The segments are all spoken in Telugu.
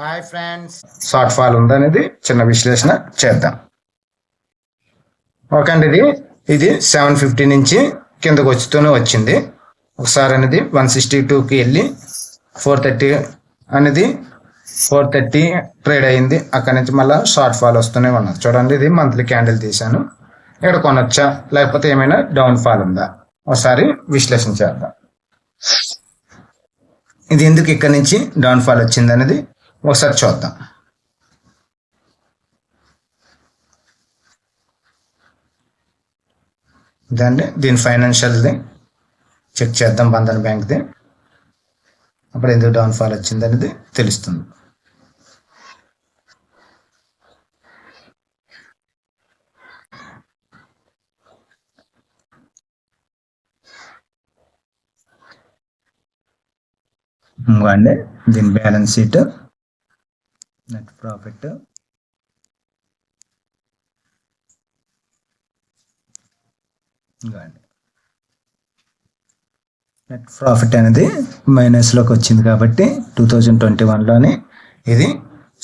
హాయ్ ఫ్రెండ్స్ షార్ట్ ఫాల్ ఉందనేది చిన్న విశ్లేషణ చేద్దాం. ఓకే అండి ఇది ఇది సెవెన్ ఫిఫ్టీ నుంచి కిందకు వచ్చుతూనే వచ్చింది. ఒకసారి అనేది వన్ సిక్స్టీ టూకి వెళ్ళి ఫోర్ థర్టీ అనేది ఫోర్ థర్టీ ట్రేడ్ అయింది. అక్కడ నుంచి మళ్ళీ షార్ట్ ఫాల్ వస్తూనే ఉన్నది. చూడండి ఇది మంత్లీ క్యాండిల్ తీశాను. ఇక్కడ కొనొచ్చా? లేకపోతే ఏమైనా డౌన్ ఫాల్ ఉందా? ఒకసారి విశ్లేషణ చేద్దాం. ఇది ఎందుకు ఇక్కడ నుంచి డౌన్ ఫాల్ వచ్చింది అనేది ఒకసారి చూద్దాం. దాన్ని దీని ఫైనాన్షియల్ది చెక్ చేద్దాం బంధన్ బ్యాంక్ది. అప్పుడు ఎందుకు డౌన్ ఫాల్ వచ్చింది అనేది తెలుస్తుంది. అండి దీని బ్యాలెన్స్ షీట్ నెట్ ప్రాఫిట్ ఇంకోండి. నెట్ ప్రాఫిట్ అనేది మైనస్లోకి వచ్చింది కాబట్టి టూ థౌజండ్ ట్వంటీ వన్లోనే ఇది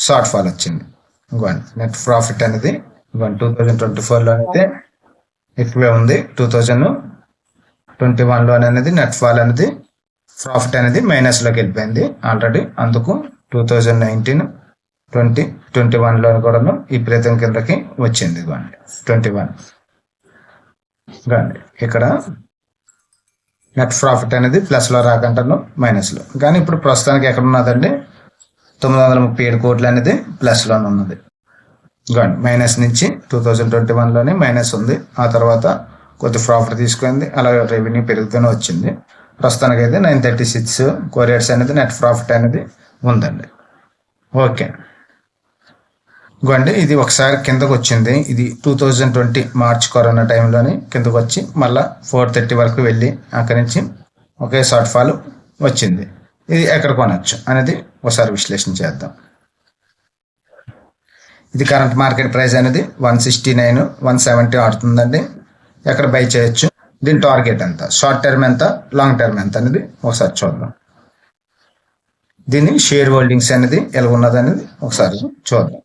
షార్ట్ ఫాల్ వచ్చింది. ఇంకోండి నెట్ ప్రాఫిట్ అనేది ఇంకోండి టూ థౌజండ్ ట్వంటీ ఫోర్లో అయితే ఎక్కువే ఉంది. టూ థౌజండ్ ట్వంటీ వన్లో అనేది నెట్ ఫాల్ అనేది ప్రాఫిట్ అనేది మైనస్లోకి వెళ్ళిపోయింది. ఆల్రెడీ అందుకు two thousand nineteen twenty twenty వన్లో కూడాను ఈ ప్రీతం కిందకి వచ్చింది ఇవ్వండి. ట్వంటీ వన్ ఇవ్వండి. ఇక్కడ నెట్ ప్రాఫిట్ అనేది ప్లస్లో రాకంటాను మైనస్లో కానీ ఇప్పుడు ప్రస్తుతానికి ఎక్కడ ఉన్నదండి? తొమ్మిది వందల ముప్పై ఏడు కోట్లు అనేది ప్లస్లోనే ఉన్నది. ఇవ్వండి. మైనస్ నుంచి టూ థౌజండ్ ట్వంటీ వన్లోనే మైనస్ ఉంది. ఆ తర్వాత కొద్ది ప్రాఫిట్ తీసుకుంది. అలాగే రెవెన్యూ పెరుగుతూనే వచ్చింది. ప్రస్తుతానికి అయితే నైన్ థర్టీ సిక్స్ కొరియర్స్ అనేది నెట్ ప్రాఫిట్ అనేది ఉందండి. ఓకే. ఇంకోండి ఇది ఒకసారి కిందకు వచ్చింది. ఇది two thousand twenty March corona టైంలోని కిందకు వచ్చి మళ్ళీ ఫోర్ థర్టీ వరకు వెళ్ళి అక్కడి నుంచి ఒకే షార్ట్ ఫాల్ వచ్చింది. ఇది ఎక్కడ కొనవచ్చు అనేది ఒకసారి విశ్లేషణ చేద్దాం. ఇది కరెంట్ మార్కెట్ ప్రైస్ అనేది one sixty nine one seventy ఆడుతుందండి. ఎక్కడ బై చేయొచ్చు? దీని టార్గెట్ ఎంత? షార్ట్ టర్మ్ ఎంత? లాంగ్ టర్మ్ ఎంత అనేది ఒకసారి చూద్దాం. దీని షేర్ హోల్డింగ్స్ అనేది ఎలా ఉన్నది అనేది ఒకసారి చూద్దాం.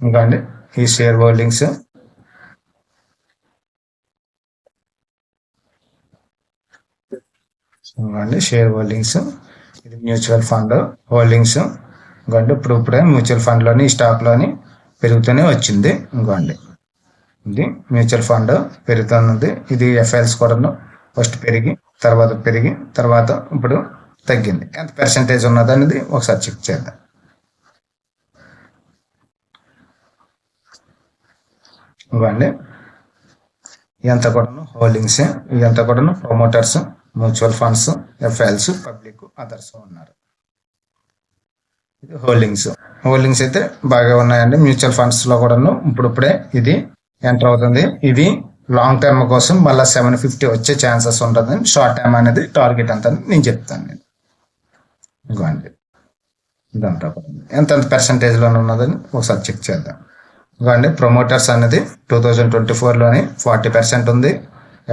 ఇంకా అండి ఈ షేర్ హోల్డింగ్స్ ఇంకా అండి షేర్ హోల్డింగ్స్ ఇది మ్యూచువల్ ఫండ్ హోల్డింగ్స్ ఇంకోండి ఇప్పుడు ఇప్పుడే మ్యూచువల్ ఫండ్లోని స్టాక్లోని పెరుగుతూనే వచ్చింది. ఇంకోండి. ఇది మ్యూచువల్ ఫండ్ పెరుగుతున్నది. ఇది ఎఫ్ఐఎల్స్ కూడాను ఫస్ట్ పెరిగి తర్వాత పెరిగి తర్వాత ఇప్పుడు తగ్గింది. ఎంత పర్సంటేజ్ ఉన్నది అనేది ఒకసారి చెక్ చేద్దాం. ఇవ్వండి ఇదంతా కూడాను హోల్డింగ్స్. ఇదంతా కూడాను promoters mutual funds FIIs public others ఉన్నారు. హోల్డింగ్స్. హోల్డింగ్స్ అయితే బాగా ఉన్నాయండి. మ్యూచువల్ ఫండ్స్లో కూడాను ఇప్పుడిప్పుడే ఇది ఎంటర్ అవుతుంది. ఇది లాంగ్ టర్మ్ కోసం మళ్ళీ సెవెన్ ఫిఫ్టీ వచ్చే ఛాన్సెస్ ఉంటుంది. షార్ట్ టర్మ్ అనేది టార్గెట్ అంత అని నేను చెప్తాను నేను. ఇవ్వండి ఇదంతా ఎంత ఎంత percentage లో ఉన్నదని ఒకసారి చెక్ చేద్దాం. ఇవ్వండి ప్రమోటర్స్ అనేది టూ థౌజండ్ ట్వంటీ ఫోర్లోని ఫార్టీ పర్సెంట్ ఉంది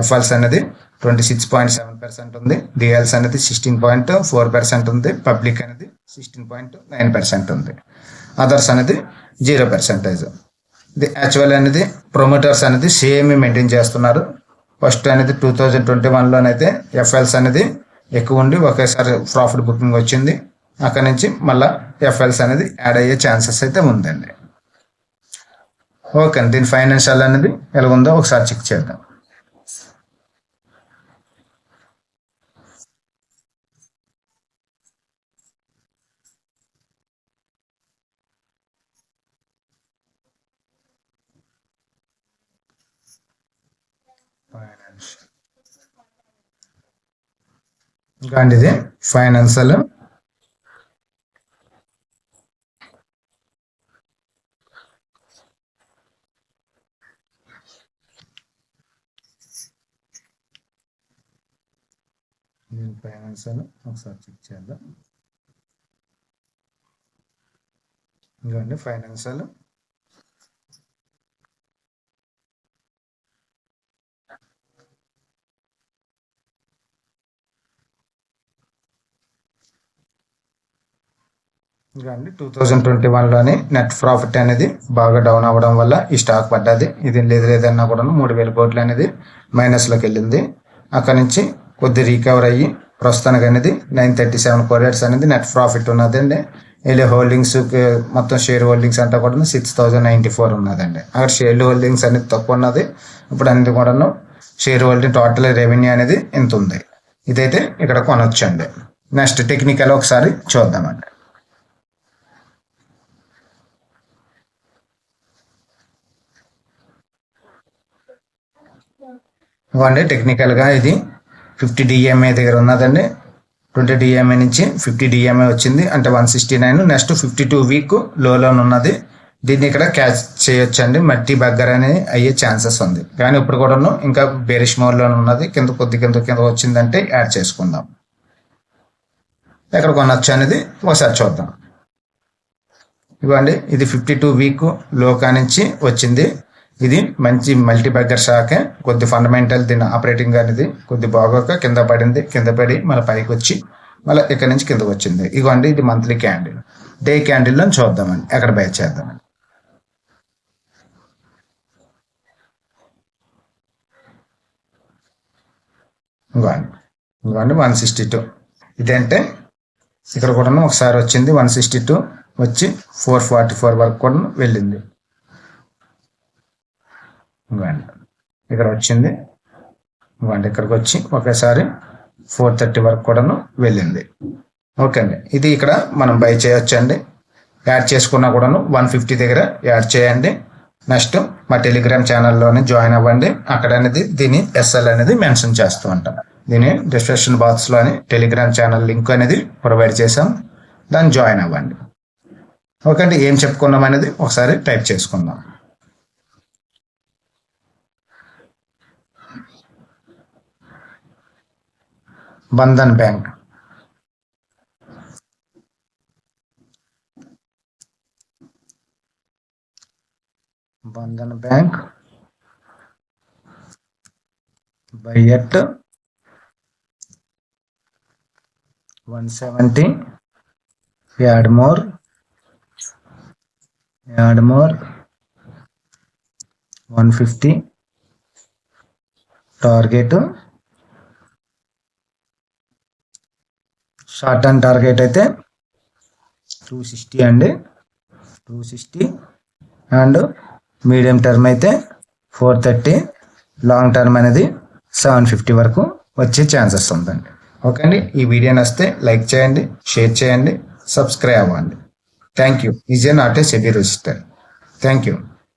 ఎఫ్ఎల్స్ అనేది twenty six point seven percent ఉంది డిఎల్స్ అనేది సిక్స్టీన్ పాయింట్ ఫోర్ పర్సెంట్ ఉంది. పబ్లిక్ అనేది సిక్స్టీన్ పాయింట్ నైన్ పర్సెంట్ ఉంది. అదర్స్ అనేది జీరో పర్సెంటేజ్. ఇది యాక్చువల్ అనేది ప్రొమోటర్స్ అనేది సేమ్ మెయింటైన్ చేస్తున్నారు. ఫస్ట్ అనేది టూ థౌజండ్ ట్వంటీ వన్లోనైతే ఎఫ్ఎల్స్ అనేది ఎక్కువ ఉండి ఒకేసారి ప్రాఫిట్ బుకింగ్ వచ్చింది. అక్కడ నుంచి మళ్ళీ ఎఫ్ఎల్స్ అనేది యాడ్ అయ్యే ఛాన్సెస్ అయితే ఉందండి. ఓకే దీని ఫైనాన్షియల్ అనేది ఎలా ఉందో ఒకసారి చెక్ చేద్దాం ఫైనాన్షియల్ ఇంకా అండి ఇది ఫైనాన్షియల్ నేను ఫైనాన్షియల్ ఒకసారి చెక్ చేద్దాం. ఇంకా అండి ఫైనాన్షియల్ ఇదండి టూ థౌజండ్ ట్వంటీ వన్లోని నెట్ ప్రాఫిట్ అనేది బాగా డౌన్ అవ్వడం వల్ల ఈ స్టాక్ పడ్డది. ఇది లేదు లేదన్నా కూడా మూడు వేల కోట్లు అనేది మైనస్లోకి వెళ్ళింది. అక్కడ నుంచి కొద్ది రికవర్ అయ్యి ప్రస్తుతానికి అనేది నైన్ థర్టీ సెవెన్ కోరియర్స్ అనేది నెట్ ప్రాఫిట్ ఉన్నదండి. వెళ్ళి హోల్డింగ్స్ మొత్తం షేర్ హోల్డింగ్స్ అంతా కూడా సిక్స్ థౌజండ్ నైంటీ ఫోర్ ఉన్నదండి. అక్కడ షేర్ హోల్డింగ్స్ అనేది తక్కువ ఉన్నది. ఇప్పుడు అన్ని కూడాను షేర్ హోల్డింగ్ టోటల్ రెవెన్యూ అనేది ఇంత ఉంది. ఇదైతే ఇక్కడ కొనొచ్చండి. నెక్స్ట్ టెక్నికల్ ఒకసారి చూద్దామండి. ఇవ్వండి. టెక్నికల్గా ఇది ఫిఫ్టీ డిఎంఏ దగ్గర ఉన్నదండి. ట్వంటీ డిఎంఏ నుంచి ఫిఫ్టీ డిఎంఏ వచ్చింది. అంటే one sixty nine next fifty two week లోలో ఉన్నది. దీన్ని ఇక్కడ క్యాచ్ చేయొచ్చండి. మట్టి బగ్గర్ అనేది అయ్యే ఛాన్సెస్ ఉంది. కానీ ఇప్పుడు కూడాను ఇంకా బేరిష్ మోడ్లో ఉన్నది. కింద కొద్ది కింద కింద వచ్చిందంటే యాడ్ చేసుకుందాం. ఎక్కడ కొనొచ్చు అనేది ఒకసారి చూద్దాం. ఇవ్వండి. ఇది ఫిఫ్టీ టూ వీక్ లోకా నుంచి వచ్చింది. ఇది మంచి మల్టీ బగ్గర్ షాకే కొద్ది ఫండమెంటల్ దీని ఆపరేటింగ్ అనేది కొద్ది బాగోక కింద పడింది కింద పడి మళ్ళీ పైకి వచ్చి మళ్ళీ ఇక్కడ నుంచి కిందకి వచ్చింది. ఇదిగోండి ఇది మంత్లీ క్యాండిల్ డే క్యాండిల్లో చూద్దామండి. ఎక్కడ బై చేద్దామండి? ఇవ్వండి ఇవ్వండి వన్ సిక్స్టీ టూ ఇదంటే? ఇక్కడ కూడా ఒకసారి వచ్చింది వన్ సిక్స్టీ టూ వచ్చి ఫోర్ ఫార్టీ ఫోర్ వరకు కూడా వెళ్ళింది. వన్ ఇక్కడ వచ్చింది. వన్ ఇక్కడికి వచ్చి ఒకేసారి ఫోర్ థర్టీ వరకు కూడాను వెళ్ళింది. ఓకే అండి. ఇది ఇక్కడ మనం బై చేయొచ్చండి. యాడ్ చేసుకున్నా కూడాను వన్ ఫిఫ్టీ దగ్గర యాడ్ చేయండి. నెక్స్ట్ మా టెలిగ్రామ్ ఛానల్లోనే జాయిన్ అవ్వండి. అక్కడ అనేది దీని ఎస్ఎల్ అనేది మెన్షన్ చేస్తూ ఉంటాం. దీని డిస్క్రిప్షన్ బాక్స్లోని టెలిగ్రామ్ ఛానల్ లింక్ అనేది ప్రొవైడ్ చేసాం దాన్ని జాయిన్ అవ్వండి. ఓకే అండి. ఏం చెప్పుకున్నాం అనేది ఒకసారి టైప్ చేసుకుందాం. Bandhan bank Bandhan bank buy at one seventy add more add more one fifty target short term target అయితే టూ సిక్స్టీ అండి. Two sixty and medium term అయితే ఫోర్ థర్టీ లాంగ్ టర్మ్ అనేది సెవెన్ ఫిఫ్టీ వరకు వచ్చే ఛాన్సెస్ ఉందండి. ఓకే అండి. ఈ వీడియో నస్తే లైక్ చేయండి షేర్ చేయండి సబ్స్క్రైబ్ అవ్వండి. Thank you is not a SEBI register thank you